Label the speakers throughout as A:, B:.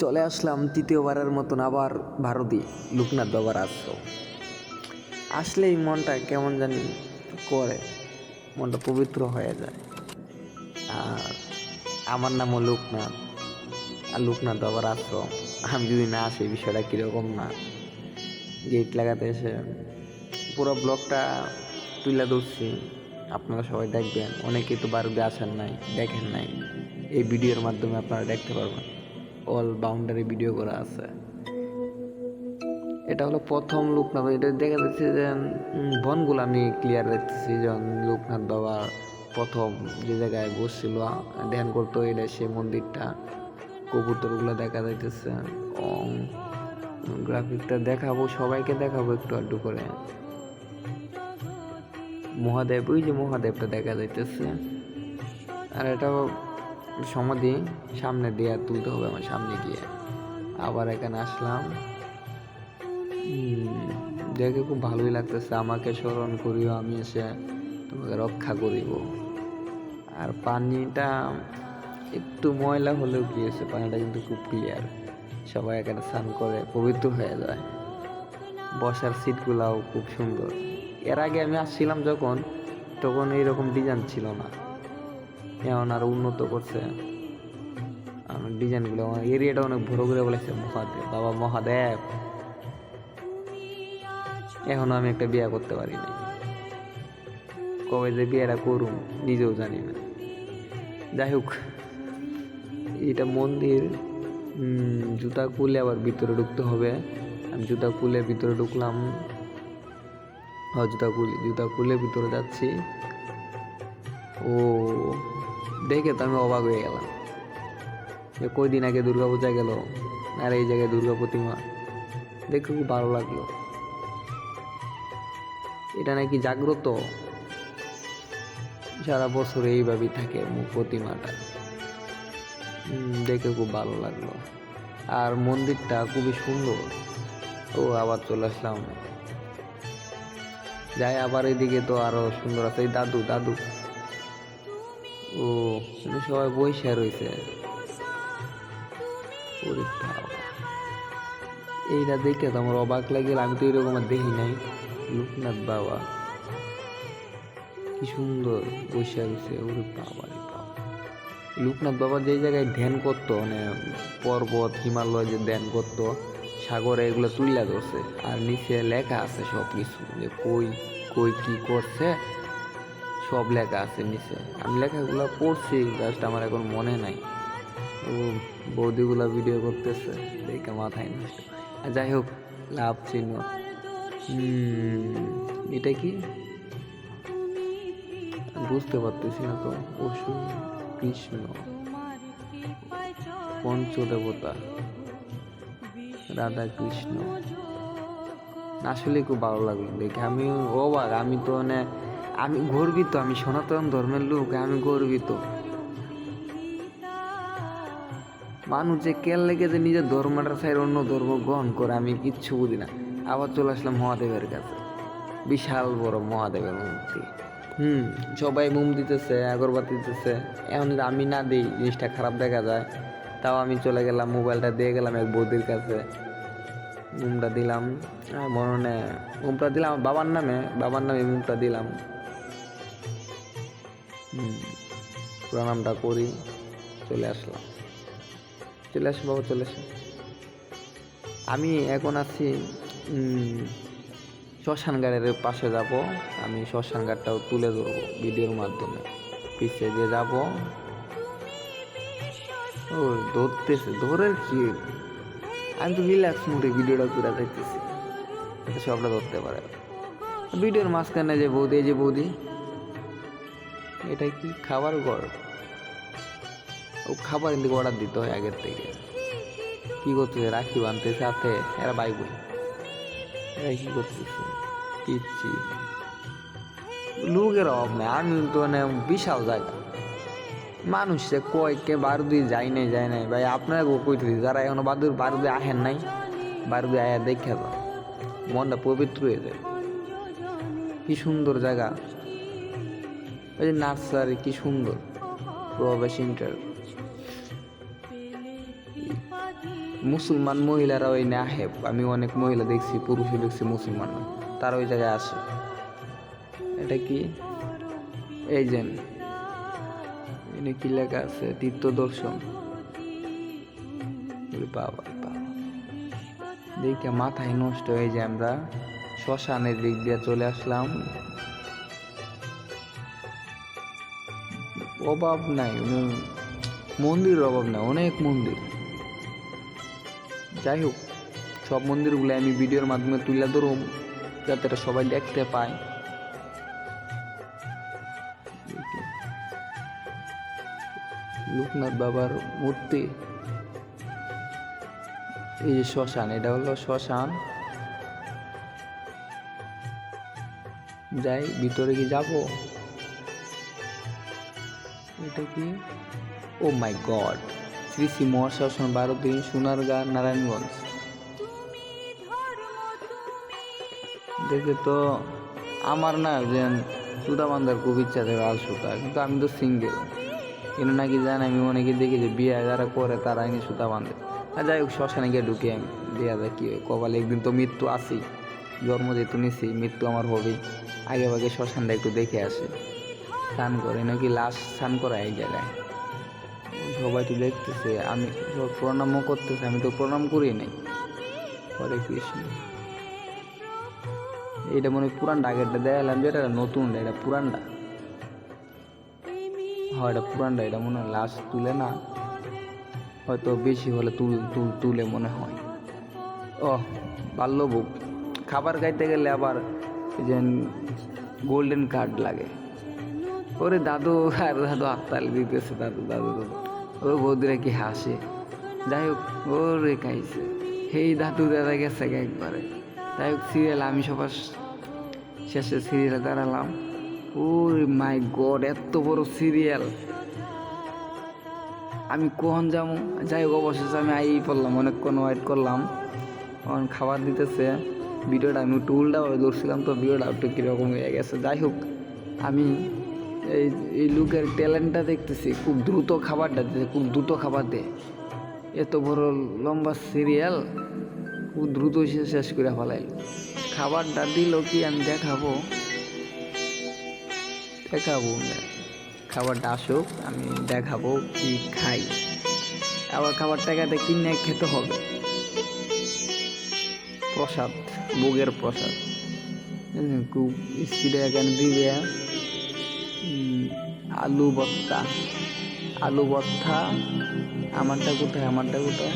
A: চলে আসলাম তৃতীয়বারের মতন আবার ভারতী লোকনাথ বাবার আশ্রম আসলেই মনটা কেমন জানি করে, মনটা পবিত্র হয়ে যায়। আর আমার নামও লোকনাথ, আর লোকনাথ বাবার আশ্রম। আমি যদি না আসি বিষয়টা কীরকম না। গেট লাগাতে এসে পুরো ব্লগটা তুলে ধরছি। আপনারা সবাই দেখবেন অনেকে তো বারুদে আসেন নাই, দেখেন নাই। এই ভিডিওর মাধ্যমে আপনারা দেখতে পারবেন। অল বাউন্ডারি ভিডিও করা আছে। এটা হলো প্রথম লোকনাথ এটা দেখা যাচ্ছে যে বনগুলো আমি ক্লিয়ার দেখতেছি, যখন লোকনাথ বাবা প্রথম যে জায়গায় বসছিল, ধ্যান করতো, এটা সে মন্দিরটা, কবুতরগুলো দেখা যাইতেছে। গ্রাফিকটা দেখাবো, সবাইকে দেখাবো একটু আধটু করে। মহাদেব, ওই যে মহাদেবটা দেখা যাইতেছে। আর এটা সমাধি সামনে দিয়ে তুলতে হবে আমার সামনে গিয়ে। আবার এখানে আসলাম। দেখে খুব ভালোই লাগতেছে। আমাকে স্মরণ করিও, আমি এসে তোমাকে রক্ষা করিব। আর পানিটা একটু ময়লা হলেও গিয়েছে, পানিটা কিন্তু খুব ক্লিয়ার সবাই এখানে স্নান করে পবিত্র হয়ে যায়। বসার সিটগুলাও খুব সুন্দর। এর আগে আমি আসছিলাম যখন, তখন এইরকম ডিজাইন ছিল না। এখন আর উন্নত করছে। ডিজাইনগুলো আমার এরিয়াটা অনেক বড় করে বলেছে মহাদেব, বাবা মহাদেব। এখনও আমি একটা বিয়ে করতে পারিনি। কবে যে বিয়েটা করুম, নিজেও জানি না। যাই হোক এটা মন্দির জুতা খুলে আবার ভিতরে ঢুকতে হবে। আমি জুতা খুলে ভিতরে ঢুকলাম। ও জুতা খুলে জুতা খুলে ভিতরে যাচ্ছি। ও দেখে তো আমি অবাক হয়ে গেলাম কয়দিন আগে দুর্গা পূজা গেল আর এই জায়গায় দুর্গা প্রতিমা। দেখে খুব ভালো লাগল। এটা নাকি জাগ্রত? সারা বছর এইভাবেই থাকে প্রতিমাটা। দেখে খুব ভালো লাগল। আর মন্দিরটা খুবই সুন্দর। ও, আবার চলে আসলাম। যাই, আবার এদিকে তো আরও সুন্দর আছে। দাদু দাদু। ও এখানে সবাই বইসা রয়েছে। এইটা দেখে তো আমার অবাক লাগিল, আমি তো এরকম দেখি নাই। লোকনাথ বাবা। কি সুন্দর বসে বাবা লোকনাথ বাবা যে জায়গায় ধ্যান করতো মানে পর্বত, হিমালয় যে ধ্যান করতো, সাগরে এগুলো তুইলা ধরছে, আর নিচে লেখা আছে সব কিছু যে কই কই কি করছে সব লেখা আছে নিচে। আমি লেখাগুলো পড়ছি জাস্ট আমার এখন মনে নাই। ও বৌদিগুলা ভিডিও করতেছে, দেখে মাথায় নষ্ট আর যাই হোক, লাভ চিহ্ন। এটা কি? বুঝতে পারতেছি না তো পশু কৃষ্ণ, পঞ্চদেবতা, রাধা কৃষ্ণ। আসলে খুব ভালো লাগল দেখে। আমি অবাক, আমি তো মানে আমি গর্বিত, আমি সনাতন ধর্মের লোক, আমি গর্বিত। মানুষ যে কেল লেগে যে নিজের ধর্মটা সাইড অন্য ধর্ম গ্রহণ করে, আমি কিচ্ছু বুঝি না। আবার চলে আসলাম মহাদেবের কাছে। বিশাল বড় মহাদেবের মূর্তি। হুম, সবাই মোম দিতেছে, আগরবাতি দিতেছে। এখন আমি না দিই, জিনিসটা খারাপ দেখা যায়। তাও আমি চলে গেলাম, মোবাইলটা দিয়ে গেলাম এক বৌদির কাছে। মুমটা দিলাম মনে মুমটা দিলাম বাবার নামে বাবার নামে মুমটা দিলাম। প্রণামটা করি চলে আসলাম। চলে আসো বাবা চলে আসো। আমি এখন আছি উম, শ্মশান ঘাটের পাশে যাব। আমি শ্মশান ঘাটটাও তুলে ধরবো ভিডিওর মাধ্যমে। পিছিয়ে দিয়ে যাব ও ধরতেছে ধরে কি? আমি তো রিল্যাক্স মুডে ভিডিওটা করে দেখতেছি সবটা ধরতে পারে। ভিডিওর মাঝখানে যে বৌদি এই যে বৌদি। এটা কি? খাবার ঘর ও খাবার কিন্তু অর্ডার দিতে হয় আগের থেকে। কি করতেছে? রাখি বানতে সাথে এরা বই এরা কি করতেছে? কিচ্ছি। লোকের অভাব নেই। আমি তো মানে বিশাল জায়গা। মানুষ কয় কে বারুদি যায় নাই যায় নাই। ভাই, আপনারা কইতে যারা এখনও বাদুর বারুদি আহেন নাই, বারুদি আয়া দেখে যাও। মনটা পবিত্র হয়ে যায়। কি সুন্দর জায়গা। ওই যে নার্সারি কি সুন্দর। প্রবেশ ইন্টার। মুসলমান মহিলারা ওই না আহে আমি অনেক মহিলা দেখছি, পুরুষও দেখছি মুসলমান। তারা ওই জায়গায় আসে এটা কি? এই যে এখানে কি লেখা আছে? তীর্থ দর্শন বাবা বাবা। দেখে মাথায় নষ্ট হয়ে যায় আমরা। শ্মশানের দিক দিয়ে চলে আসলাম। অভাব নাই মন্দিরের অভাব নাই, অনেক মন্দির। যাই হোক, সব মন্দিরগুলো আমি ভিডিওর মাধ্যমে তুলে ধরুম, যাতে এটা সবাই দেখতে পায়। লোকনাথ বাবার মূর্তি। এই যে শ্মশান, এটা হলো শ্মশান। যাই, ভিতরে কি যাব? এটা কি oh my god Shri Shri মহাশাসন ভারতী সোনারগাঁ, নারায়ণগঞ্জ। দেখে তো আমার না যে সুতা বান্ধার খুব ইচ্ছা থাকে লাল সুতা, কিন্তু আমি তো সিঙ্গেল কিন্তু নাকি জান, আমি অনেকে দেখি যে বিয়ে যারা করে তারা এনে সুতা বাঁধে আর যাই হোক, শ্মশানে গিয়ে ঢুকে আমি, দেয়া যায় কি কপালে একদিন তো মৃত্যু আসি জন্ম যেহেতু নিছি, মৃত্যু আমার হবেই। আগে ভাগে শ্মশানটা একটু দেখে আসে। স্নান করে, নাকি লাশ স্নান করা এই জায়গায়? সবাই তো দেখতেছে, আমি প্রণামও করতেছে, আমি তো প্রণাম করি নাই। হরে কৃষ্ণ। এটা মনে পুরানটা আগেরটা দেখালাম যে এটা নতুন, এটা পুরানটা হয়, এটা পুরানটা এটা মনে হয় লাশ তুলে না, হয়তো বেশি হলে তুল তুল, তুলে মনে হয়। ও বাল্য বুক খাবার খাইতে গেলে আবার যে গোল্ডেন কার্ড লাগে। ওরে দাদু, আর দাদু হাততালি দিতেছে দাদু দাদু ও বৌদিরা কি হাসে? যাই হোক, ওরে খাইছে। সেই দাদু দাদা গেছে একবারে। যাই হোক সিরিয়াল আমি সবার শেষে সিরিয়ালে দাঁড়ালাম। ওরে মাই গড, এত বড় সিরিয়াল আমি কখন যাব? যাই হোক, অবশেষে আমি আই পড়লাম, অনেকক্ষণ ওয়েট করলাম। তখন খাবার দিতেছে। ভিডিওটা আমি একটু উল্টাভাবে ধরছিলাম, তো ভিডিওটা একটু কীরকম হয়ে গেছে। যাই হোক, আমি এই এই লুকের ট্যালেন্টটা দেখতেছি, খুব দ্রুত খাবারটা দিতে খুব দ্রুত খাবার দেয় এত বড় লম্বা সিরিয়াল খুব দ্রুত শেষ করে ফেলাইল। খাবারটা দিল কি, আমি দেখাবো? দেখাবো। খাবারটা আসুক, আমি দেখাবো কি খাই। আবার খাবার টাকাতে কিনে খেতে হবে। প্রসাদ, ভোগের প্রসাদ। খুব স্পিডে এখানে দিবে। আলু ভর্তা। আলু ভর্তা, আমারটা কোথায়? আমারটা কোথায়?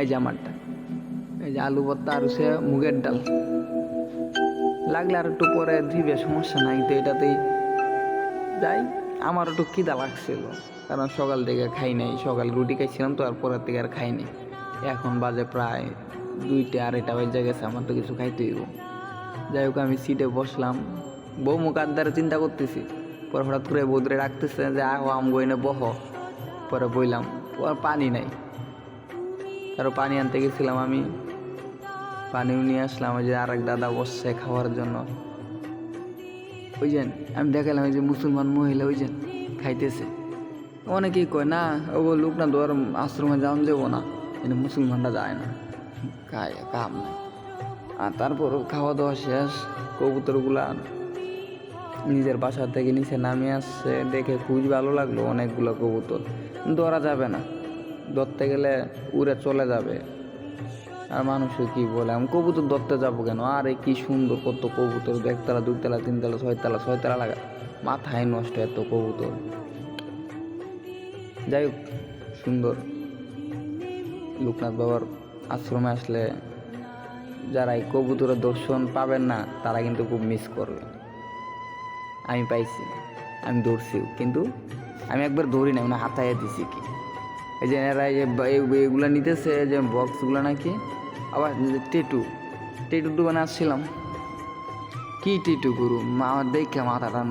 A: এই যে আমারটা। এই যে আলু ভর্তা আর সে মুগের ডাল। লাগলে আর একটু পরে দিবে, সমস্যা নাই। তো এটাতেই যাই। আমার একটু কিদা লাগছিল, কারণ সকাল থেকে খাই নাই। সকাল রুটি খাইছিলাম তো, আর পরের থেকে আর খাই নাই। এখন বাজে প্রায় দুইটা, আড়াইটা বাজে গেছে, আমার তো কিছু খাইতেই যাই হোক, আমি সিটে বসলাম। বউ মুখ চিন্তা করতেছি। পরে হঠাৎ করে বৌদরে ডাকতেছে যে, আহ, আম বইনে বহ। পরে বইলাম পানি নাই। আরও পানি আনতে গেছিলাম আমি। পানিও নিয়ে আসলাম, ওই যে আর এক দাদা বসছে খাওয়ার জন্য। ওই যে, আমি দেখালাম ওই যে মুসলমান মহিলা ওই যে খাইতেছে। অনেকেই কয়, না, ও লোক না দোয়ার আশ্রমে যাওয়ান যাব না। কিন্তু মুসলমানরা যায় না। খায়, কাম নাই। আর তারপর খাওয়া দাওয়া শেষ, কবুতরগুলা নিজের বাসা থেকে নিচে নামিয়ে আসছে, দেখে খুবই ভালো লাগল অনেকগুলো কবুতর। ধরা যাবে না। ধরতে গেলে উড়ে চলে যাবে। আর মানুষও কি বলে, আমি কবুতর ধরতে যাব কেন? আরে কি সুন্দর কত কবুতর, একতলা, দুইতলা, তিনতলা, ছয়তলা ছয়তলা লাগা। মাথায় নষ্ট এত কবুতর। যাই হোক, সুন্দর। লোকনাথ বাবার আশ্রমে আসলে যারা এই কবুতরের দর্শন পাবেন না, তারা কিন্তু খুব মিস করবে। আমি পাইছি, আমি দৌড়ছিও কিন্তু আমি একবার দৌড়ি না মানে হাতাইয়া দিছি কি। এই যে এরা এই- নিতেছে যে বক্সগুলো নাকি, আবার টেটু টেটু দোকানে আসছিলাম। কী টেটু গুরু মা দেখে মাথাটা